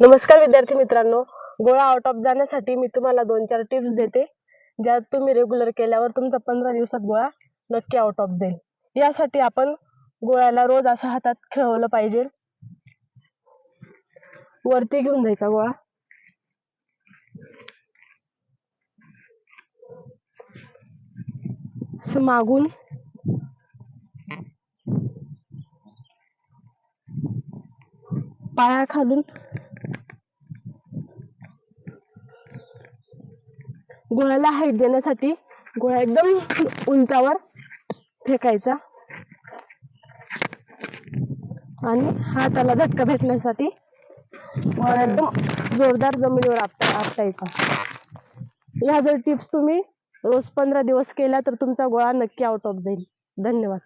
नमस्कार विद्यार्थी मित्रांनो. गोळा आउट ऑफ जाण्यासाठी मी तुम्हाला दोन चार टिप्स देते. ज्यात तुम्ही रेग्युलर केल्यावर तुमचा पंधरा दिवसात गोळा नक्की आउट ऑफ जाईल. यासाठी आपण गोळ्याला रोज असा हातात खेळवलं पाहिजे. वरती घेऊन जायचा गोळा. मागून पाया खालून गोळ्याला हाईट देण्यासाठी गोळा एकदम उंचावर फेकायचा. आणि हाताला झटका भेटण्यासाठी गोळा एकदम जोरदार जमिनीवर आपटा आपटायचा. ह्या जर टिप्स तुम्ही रोज पंधरा दिवस केल्या तर तुमचा गोळा नक्की आउट ऑफ जाईल धन्यवाद.